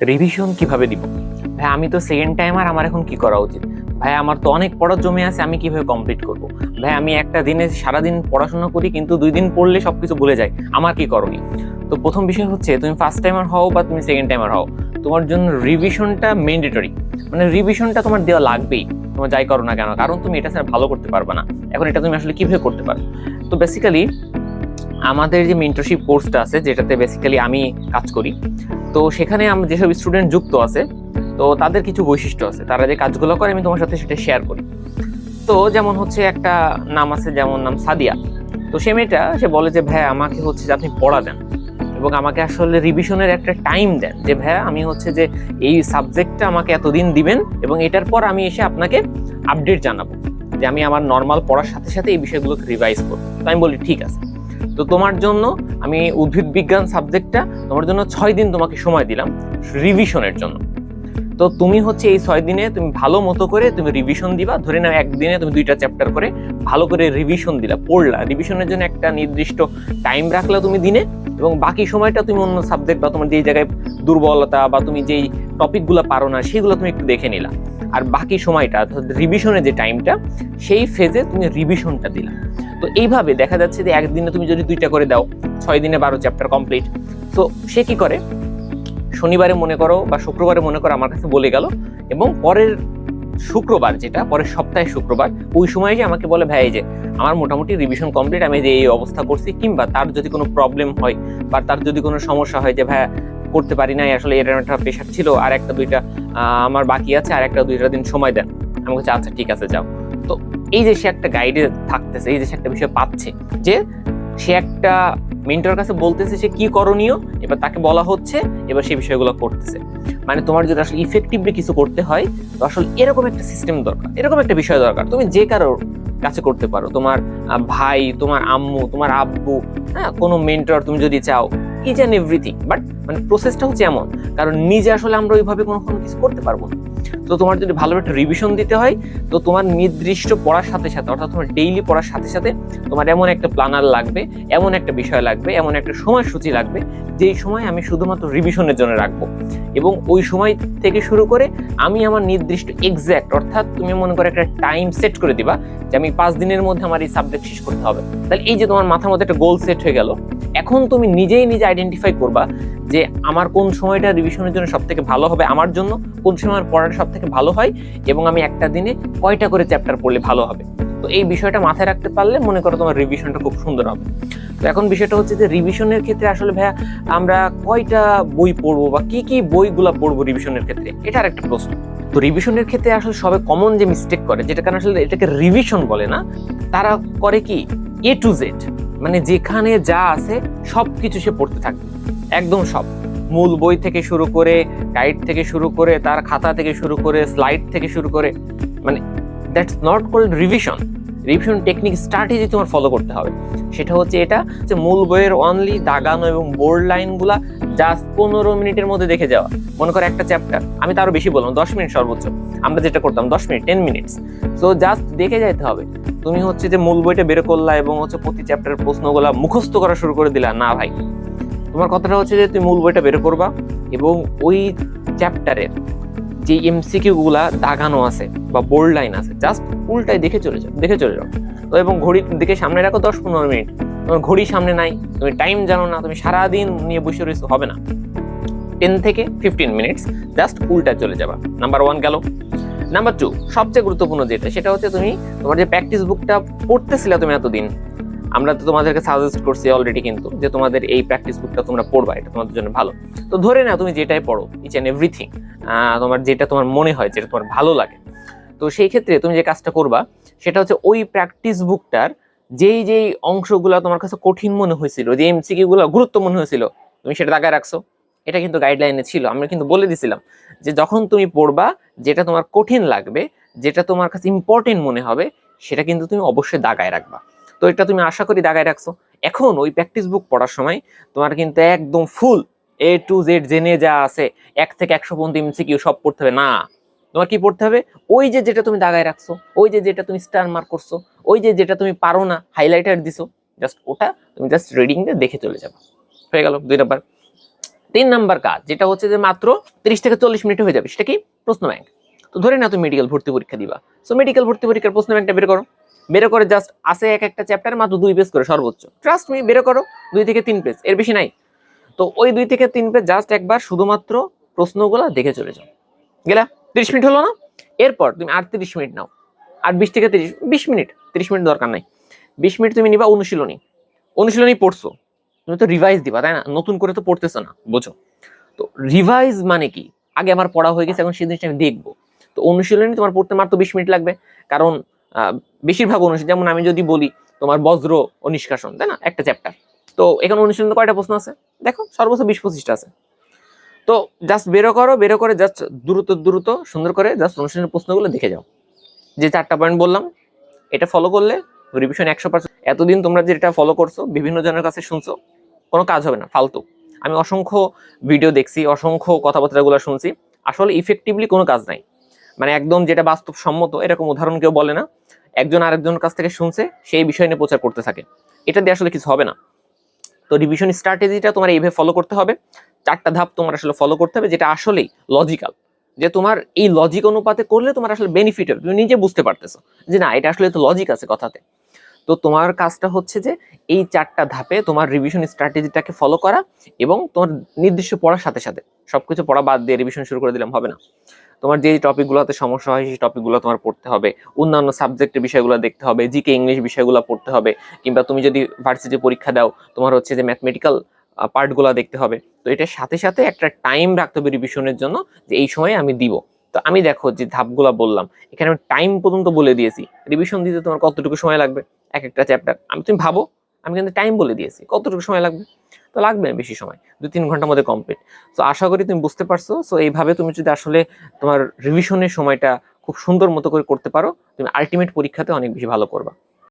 Revision কীভাবে দিব ভাই, আমি তো সেকেন্ড টাইমার আমার এখন কি করা উচিত? ভাই, আমার তো অনেক পড়ার জমে আছে, আমি কীভাবে কমপ্লিট করব? ভাই, আমি একটা দিনে সারাদিন পড়াশোনা করি, কিন্তু দুই দিন পড়লে সবকিছু ভুলে যাই আমার কি করণীয়? তো প্রথম বিষয় হচ্ছে, তুমি ফার্স্ট টাইমার হও বা তুমি সেকেন্ড টাইমার হও, তোমার জন্য রিভিশনটা মেন্ডেটরি মানে রিভিশনটা তোমার দেওয়া লাগবেই। তোমার যাই করো না কেন, কারণ তুমি এটা ছাড়া ভালো করতে পারবে না। এখন এটা তুমি আসলে কীভাবে করতে পারো? তো বেসিক্যালি আমাদের যে মেন্টরশিপ কোর্সটা আছে, যেটাতে বেসিক্যালি আমি কাজ করি তো সেখানে আমরা যেসব স্টুডেন্ট যুক্ত আছে, তো তাদের কিছু বৈশিষ্ট্য আছে। তারা যে কাজগুলো করে, আমি তোমার সাথে সেটা শেয়ার করি। তো যেমন হচ্ছে একটা নাম আছে, যেমন নাম সাদিয়া। তো সে মেয়েটা, সে বলে যে ভাই আমাকে হচ্ছে যে আপনি পড়া দেন এবং আমাকে আসলে রিভিশনের একটা টাইম দেন যে, ভাইয়া, আমি হচ্ছে যে এই সাবজেক্টটা আমাকে এতদিন দিবেন এবং এটার পর আমি এসে আপনাকে আপডেট জানাব যে, আমি আমার নর্মাল পড়ার সাথে সাথে এই বিষয়গুলোকে রিভাইজ করব। তো আমি বলি, ঠিক আছে। তো তোমার জন্য আমি উদ্ভিদ বিজ্ঞান সাবজেক্টটা তোমার জন্য ছয় দিন তোমাকে সময় দিলাম রিভিশনের জন্য। তো তুমি হচ্ছে এই ছয় দিনে তুমি ভালো মতো করে তুমি রিভিশন দিবা, ধরে নাও একদিনে তুমি দুইটা চ্যাপ্টার করে ভালো করে রিভিশন দিলা, পড়লা। রিভিশনের জন্য একটা নির্দিষ্ট টাইম রাখলা তুমি দিনে এবং বাকি সময়টা তুমি অন্য সাবজেক্ট বা তোমার যেই জায়গায় দুর্বলতা বা তুমি যেই টপিকগুলো পারো না সেগুলো তুমি একটু দেখে নিলা। আর বাকি সময়টা রিভিশনের যে টাইমটা সেই ফেজে তুমি রিভিশনটা দিলা। তো এইভাবে দেখা যাচ্ছে যে একদিনে তুমি যদি দুইটা করে দাও, ছয় দিনে বারো চ্যাপ্টার কমপ্লিট তো সে কি করে? শনিবারে মনে করো বা শুক্রবারে মনে করো আমার কাছে বলে গেল এবং পরের শুক্রবার যেটা, পরের সপ্তাহে শুক্রবার, ওই সময় যে আমাকে বলে, ভাই যে আমার মোটামুটি রিভিশন কমপ্লিট আমি যে এই অবস্থা করছি, কিংবা তার যদি কোনো প্রবলেম হয় বা তার যদি কোনো সমস্যা হয় যে, ভাই, করতে পারি নাই, আসলে এর একটা প্রেশার ছিল, আর একটা দুইটা আমার বাকি আছে, আর একটা দুইটা দিন সময় দেন। আমি বলছি আচ্ছা ঠিক আছে, যাও। তো এই যে সে একটা গাইডে থাকতেছে, এই যে সে একটা বিষয় পাচ্ছে যে সে একটা মেন্টর কাছে বলতেছে সে কি করণীয়, এবার তাকে বলা হচ্ছে, এবার সেই বিষয়গুলো করতেছে। মানে তোমার যদি আসলে ইফেক্টিভলি কিছু করতে হয়, তো আসলে এরকম একটা সিস্টেম দরকার, এরকম একটা বিষয় দরকার। তুমি যে কারোর কাছে করতে পারো, তোমার ভাই, তোমার আম্মু, তোমার আব্বু হ্যাঁ কোনো মেন্টর তুমি যদি চাও ইচ অ্যান্ড এভরিথিং বাট মানে প্রসেসটা হচ্ছে এমন, কারণ নিজে আসলে আমরা ওইভাবে কোনো কোনো কিছু করতে পারব না। তো তোমার যদি ভালো একটা রিভিশন দিতে হয়, তো তোমার নির্দিষ্ট পড়ার সাথে সাথে, অর্থাৎ তোমার ডেইলি পড়ার সাথে সাথে তোমার এমন একটা প্ল্যানার লাগবে, এমন একটা বিষয় লাগবে, এমন একটা সময়সূচি লাগবে, যেই সময় আমি শুধুমাত্র রিভিশনের জন্য রাখব। এবং ওই সময় থেকে শুরু করে আমি আমার নির্দিষ্ট এক্স্যাক্ট অর্থাৎ তুমি মনে করো একটা টাইম সেট করে দিবা, যে আমি পাঁচ দিনের মধ্যে আমার এই সাবজেক্ট শেষ করতে হবে। তাহলে এই যে তোমার মাথার মধ্যে একটা গোল সেট হয়ে গেল, এখন তুমি নিজেই নিজে আইডেন্টিফাই করবা যে আমার কোন সময়টা রিভিশনের জন্য সব থেকে ভালো হবে আমার জন্য, কোন সময় পড়াটা সব থেকে ভালো হয় এবং আমি একটা দিনে কয়টা করে চ্যাপ্টার পড়লে ভালো হবে। তো এই বিষয়টা মাথায় রাখতে পারলে মনে করো তোমার রিভিশনটা খুব সুন্দর হবে। তো এখন বিষয়টা হচ্ছে যে রিভিশনের ক্ষেত্রে আসলে ভাইয়া আমরা কয়টা বই পড়ব বা কি কি বইগুলা পড়ব রিভিশনের ক্ষেত্রে? এটা আর একটা প্রশ্ন। তো রিভিশনের ক্ষেত্রে আসলে সবে কমন যে মিস্টেক করে, যেটা কারণে আসলে এটাকে রিভিশন বলে না, তারা করে কি? এ টু জেড মানে যেখানে যা আছে সব কিছু সে পড়তে থাকবে একদম সব। মূল বই থেকে শুরু করে গাইড থেকে শুরু করে, তার খাতা থেকে শুরু করে স্লাইড থেকে শুরু করে মানে that's not called revision revision technique strategy তোমার ফলো করতে হবে। সেটা হচ্ছে এটা যে মূল বইয়ের অনলি দাগানো এবং বোর্ড লাইনগুলা জাস্ট পনেরো মিনিটের মধ্যে দেখে যাওয়া। মনে করো একটা চ্যাপ্টার আমি তারও বেশি বললাম, দশ মিনিট সর্বোচ্চ। আমরা যেটা করতাম, দশ minute ten minutes so just দেখে যাইতে হবে। তুমি হচ্ছে যে মূল বইটা বের করলা এবং হচ্ছে প্রতি চ্যাপ্টারের প্রশ্নগুলা মুখস্থ করা শুরু করে দিলা, না ভাই তোমার কথাটা হচ্ছে যে, তুমি মূল বইটা বের করবা এবং ওই চ্যাপ্টারের যে এমসিকিউ গুলা দাগানো আছে বা বোল্ড লাইন আছে জাস্ট উল্টায় দেখে চলে যাও, দেখে চলে যাও। তো এবং ঘড়ির দিকে সামনে রাখো দশ পনেরো মিনিট। তোমার ঘড়ি সামনে নাই, তুমি টাইম জানো না, তুমি সারাদিন নিয়ে বসে রয়েছো, হবে না। টেন থেকে ফিফটিন মিনিটস জাস্ট উল্টায় চলে যাবা। নাম্বার ওয়ান গেল। নাম্বার টু সবচেয়ে গুরুত্বপূর্ণ যেটা, সেটা হচ্ছে তুমি তোমার যে প্র্যাকটিস বুকটা পড়তেছিলে তুমি এতদিন আমরা তো তোমাদেরকে সাজেস্ট করছি অলরেডি কিন্তু যে তোমাদের এই প্র্যাকটিস বুকটা তোমরা পড়বা, এটা তোমাদের জন্য ভালো। তো ধরে না তুমি যেটাই পড়ো ইচ অ্যান্ড এভরিথিং তোমার যেটা তোমার মনে হয়, যেটা তোমার ভালো লাগে। তো সেই ক্ষেত্রে তুমি যে কাজটা করবা, সেটা হচ্ছে ওই প্র্যাকটিস বুকটার যেই যেই অংশগুলো তোমার কাছে কঠিন মনে হয়েছিল, যে এমসিকিউ গুলো গুরুত্ব মনে হয়েছিল, তুমি সেটা দাগায় রাখছো। এটা কিন্তু গাইডলাইনে ছিল, আমরা কিন্তু বলে দিছিলাম যে যখন তুমি পড়বা, যেটা তোমার কঠিন লাগবে, যেটা তোমার কাছে ইম্পর্টেন্ট মনে হবে, সেটা কিন্তু তুমি অবশ্যই দাগায় রাখবা। তো এটা তুমি আশা করি দাগায় রাখছো। এখন ওই প্র্যাকটিস বুক পড়ার সময় তোমার কিন্তু একদম ফুল এ টু জেড জেনে যা আছে, এক থেকে একশো পর্যন্ত এমসিকিউ সব পড়তে হবে। না, তোমার কি পড়তে হবে? ওই যে যেটা তুমি দাগায় রাখছো, ওই যে যেটা তুমি স্টার মার্ক করছ, ওই যে যেটা তুমি পারো না হাইলাইটার দিছো জাস্ট ওটা তুমি জাস্ট রিডিং দিয়ে দেখে চলে যাবে। হয়ে গেল দুই নাম্বার। তিন নাম্বার কাজ, যেটা হচ্ছে যে মাত্র তিরিশ থেকে চল্লিশ মিনিটে হয়ে যাবে, সেটা কি? প্রশ্ন ব্যাংক তো ধরে না তুমি মেডিকেল ভর্তি পরীক্ষা দিবা। সো মেডিকেল ভর্তি পরীক্ষার প্রশ্ন ব্যাংকটা বের করো। বের করে জাস্ট আসে এক একটা চ্যাপ্টার মাত্র দুই পেজ করে, সর্বোচ্চ। ট্রাস্ট মি বের করো, দুই থেকে তিন পেজ এর বেশি নাই। তো ওই দুই থেকে তিন পেজ জাস্ট একবার শুধুমাত্র প্রশ্নগুলো দেখে চলে যাও। গেলা? তিরিশ মিনিট হলো না? এরপর তুমি আর তিরিশ মিনিট নাও। আর বিশ থেকে তিরিশ, বিশ মিনিট, তিরিশ মিনিট দরকার নাই। বিশ মিনিট তুমি নিবা অনুশীলনী। অনুশীলনী পড়ছো। তুমি তো রিভাইজ দিবা, তাই না? নতুন করে তো পড়তেছো না, বোঝো। তো রিভাইজ মানে কি? আগে আমার পড়া হয়ে গেছে, এখন সেই জিনিসটা আমি দেখব। তো অনুশীলনী তোমার পড়তে মাত্র বিশ মিনিট লাগবে। কারণ বেশিরভাগ অনুশীলন যেমন আমি যদি বলি তোমার বজ্র ও নিষ্কাশন তাই না? একটা চ্যাপ্টার তো এখানে অনুশীলন কয়টা প্রশ্ন আছে? দেখো, সর্বোচ্চ বিশ পঁচিশটা আছে। তো জাস্ট বেরো করো, বেরো করে জাস্ট দ্রুত দ্রুত, সুন্দর করে জাস্ট অনুষ্ঠানের প্রশ্নগুলো দেখে যাও। যে চারটা পয়েন্ট বললাম, এটা ফলো করলে রিভিশন একশো পার্সেন্ট। এতদিন তোমরা যেটা ফলো করছ, বিভিন্ন জনের কাছে শুনছো, কোনো কাজ হবে না, ফালতু। আমি অসংখ্য ভিডিও দেখছি, অসংখ্য কথাবার্তাগুলো শুনছি। আসলে ইফেক্টিভলি কোনো কাজ নাই। মানে একদম যেটা বাস্তবসম্মত, এরকম উদাহরণ কেউ বলে না। একজন আরেকজনের কাছ থেকে শুনছে, সেই বিষয় নিয়ে প্রচার করতে থাকে। এটা দিয়ে আসলে কিছু হবে না। তো রিভিশন স্ট্র্যাটেজিটা তোমার এইভাবে ফলো করতে হবে। চারটা ধাপ তোমার আসলে ফলো করতে হবে, যেটা আসলেই লজিক্যাল যে তোমার এই লজিক অনুপাতে করলে তোমার আসলে বেনিফিট হবে। তুমি নিজে বুঝতে পারতেছো যে না, এটা আসলে তো লজিক আছে কথাতে। তো তোমার কাজটা হচ্ছে যে এই চারটা ধাপে তোমার রিভিশন স্ট্র্যাটেজিটাকে ফলো করা এবং তোমার নির্দিষ্ট পড়ার সাথে সাথে। সবকিছু পড়া বাদ দিয়ে রিভিশন শুরু করে দিলাম, হবে না। তোমার যে টপিকগুলোতে সমস্যা হয়, সেই টপিকগুলো তোমার পড়তে হবে। অন্যান্য সাবজেক্টের বিষয়গুলো দেখতে হবে জিকে ইংলিশ বিষয়গুলো পড়তে হবে, কিংবা তুমি যদি ভার্সিটি পরীক্ষা দাও, তোমার হচ্ছে যে ম্যাথমেটিক্যাল পার্টগুলো দেখতে হবে। তো এটার সাথে সাথে একটা টাইম রাখতে হবে রিভিশনের জন্য, যে এই সময়ে আমি দিব। তো আমি দেখো যে ধাপগুলো বললাম, এখানে আমি টাইম পর্যন্ত বলে দিয়েছি। রিভিশন দিতে তোমার কতটুকু সময় লাগবে? এক একটা চ্যাপ্টার আমি তুমি ভাবো আমি কিন্তু টাইম বলে দিয়েছি। কতটুকু সময় লাগবে? তো লাগবে বেশি সময় দু তিন ঘণ্টার মধ্যে কমপ্লিট তো আশা করি তুমি বুঝতে পারছ। সো এইভাবে তুমি যদি আসলে তোমার রিভিশনের সময়টা খুব সুন্দর মতো করে করতে পারো, তুমি আলটিমেট পরীক্ষাতে অনেক বেশি ভালো করবা।